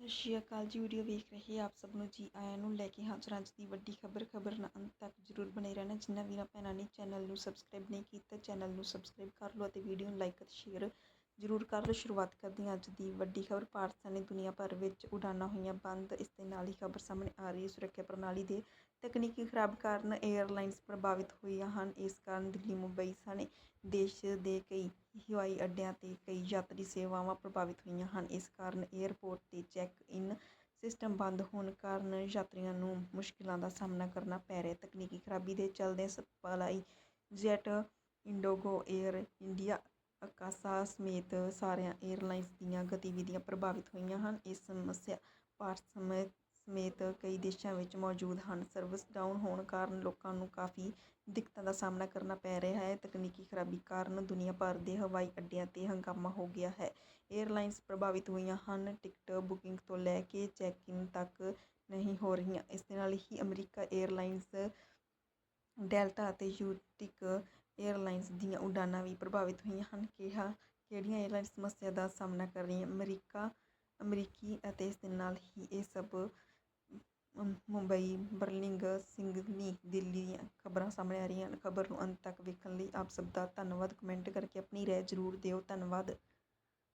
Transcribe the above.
ਸਤਿ ਸ਼੍ਰੀ ਅਕਾਲ ਜੀ, ਵੀਡੀਓ ਵੇਖ ਰਹੇ ਆਪ ਸਭ ਨੂੰ ਜੀ, ਆਇਆਂ ਨੂੰ ਲੈ ਕੇ ਹਾਜ਼ਰ ਅੱਜ ਦੀ ਵੱਡੀ ਖਬਰ। ਖਬਰ ਨਾਲ ਅੰਤ ਤੱਕ ਜਰੂਰ ਬਣੇ ਰਹਿਣਾ। ਜਿਨ੍ਹਾਂ ਵੀਰਾਂ, ਭੈਣਾਂ ਨੇ ਚੈਨਲ ਨੂੰ ਸਬਸਕ੍ਰਾਈਬ ਨਹੀਂ ਕੀਤਾ, ਚੈਨਲ ਨੂੰ ਸਬਸਕ੍ਰਾਈਬ ਕਰ ਲਓ ਅਤੇ ਵੀਡੀਓ ਨੂੰ ਲਾਈਕ ਅਤੇ ਸ਼ੇਅਰ ਜ਼ਰੂਰ ਕਰ ਲਓ। ਸ਼ੁਰੂਆਤ ਕਰਦੇ ਹਾਂ ਅੱਜ ਦੀ ਵੱਡੀ ਖਬਰ। ਪਾਕਿਸਤਾਨ ਨੇ ਦੁਨੀਆ ਭਰ ਵਿੱਚ ਉਡਾਣਾਂ ਹੋਈਆਂ ਬੰਦ। ਇਸ ਦੇ ਨਾਲ ਹੀ ਖਬਰ ਸਾਹਮਣੇ ਆ ਰਹੀ ਹੈ। ਸੁਰੱਖਿਆ ਪ੍ਰਣਾਲੀ ਦੇ ਤਕਨੀਕੀ ਖਰਾਬ ਕਾਰਨ ਏਅਰਲਾਈਨਸ ਪ੍ਰਭਾਵਿਤ ਹੋਈਆਂ ਹਨ। ਇਸ ਕਾਰਨ ਦਿੱਲੀ, ਮੁੰਬਈ ਸਣੇ ਦੇਸ਼ ਦੇ ਕਈ ਹਵਾਈ ਅੱਡਿਆਂ ਤੇ ਕਈ ਯਾਤਰੀ ਸੇਵਾਵਾਂ ਪ੍ਰਭਾਵਿਤ ਹੋਈਆਂ ਹਨ। ਇਸ ਕਾਰਨ ਏਅਰਪੋਰਟ ਤੇ ਚੈੱਕ ਇਨ ਸਿਸਟਮ ਬੰਦ ਹੋਣ ਕਾਰਨ ਯਾਤਰੀਆਂ ਨੂੰ ਮੁਸ਼ਕਿਲਾਂ ਦਾ ਸਾਹਮਣਾ ਕਰਨਾ ਪੈ ਰਿਹਾ ਤਕਨੀਕੀ ਖਰਾਬੀ ਦੇ ਚਲਦੇ SpiceJet, IndiGo, Air India Akasa ਸਮੇਤ ਸਾਰੀਆਂ ਏਅਰਲਾਈਨਸ ਦੀਆਂ ਗਤੀਵਿਧੀਆਂ ਪ੍ਰਭਾਵਿਤ ਹੋਈਆਂ ਹਨ। ਇਹ ਸਮੱਸਿਆ ਭਾਰਤ ਸਮੇਂ ਸਮੇਤ ਕਈ ਦੇਸ਼ਾਂ ਵਿੱਚ ਮੌਜੂਦ ਹਨ। ਸਰਵਿਸ ਡਾਊਨ ਹੋਣ ਕਾਰਨ ਲੋਕਾਂ ਨੂੰ ਕਾਫੀ ਦਿੱਕਤਾਂ ਦਾ ਸਾਹਮਣਾ ਕਰਨਾ ਪੈ ਰਿਹਾ ਹੈ। ਤਕਨੀਕੀ ਖਰਾਬੀ ਕਾਰਨ ਦੁਨੀਆ ਭਰ ਦੇ ਹਵਾਈ ਅੱਡਿਆਂ 'ਤੇ ਹੰਗਾਮਾ ਹੋ ਗਿਆ ਹੈ। ਏਅਰਲਾਈਨਸ ਪ੍ਰਭਾਵਿਤ ਹੋਈਆਂ ਹਨ। ਟਿਕਟ ਬੁਕਿੰਗ ਤੋਂ ਲੈ ਕੇ ਚੈੱਕ ਇਨ ਤੱਕ ਨਹੀਂ ਹੋ ਰਹੀਆਂ। ਇਸ ਦੇ ਨਾਲ ਹੀ ਅਮਰੀਕਾ ਏਅਰਲਾਈਨਸ ਡੈਲਟਾ ਅਤੇ ਯੂਟਿਕ 에ਅਰਲਾਈਨਸ ਦੀਆਂ ਉਡਾਨਾਂ ਵੀ ਪ੍ਰਭਾਵਿਤ ਹੋਈਆਂ ਹਨ। ਕਿਹਾ, ਕਿਹੜੀਆਂ ਏਅਰਲਾਈਨ ਸਮੱਸਿਆ ਦਾ ਸਾਹਮਣਾ ਕਰ ਰਹੀਆਂ? ਅਮਰੀਕਾ, ਅਮਰੀਕੀ ਅਤੇ ਇਸ ਦੇ ਨਾਲ ਹੀ ਇਹ ਸਭ ਮੁੰਬਈ, ਬਰਲਿੰਗ ਸਿੰਗਨੀ ਦਿੱਲੀ ਦੀਆਂ ਖਬਰਾਂ ਸਾਹਮਣੇ ਆ ਰਹੀਆਂ ਹਨ। ਖਬਰ ਨੂੰ ਅੰਤ ਤੱਕ ਵੇਖਣ ਲਈ ਆਪ ਸਭ ਦਾ ਧੰਨਵਾਦ। ਕਮੈਂਟ ਕਰਕੇ ਆਪਣੀ ਰਾਏ ਜ਼ਰੂਰ ਦਿਓ। ਧੰਨਵਾਦ।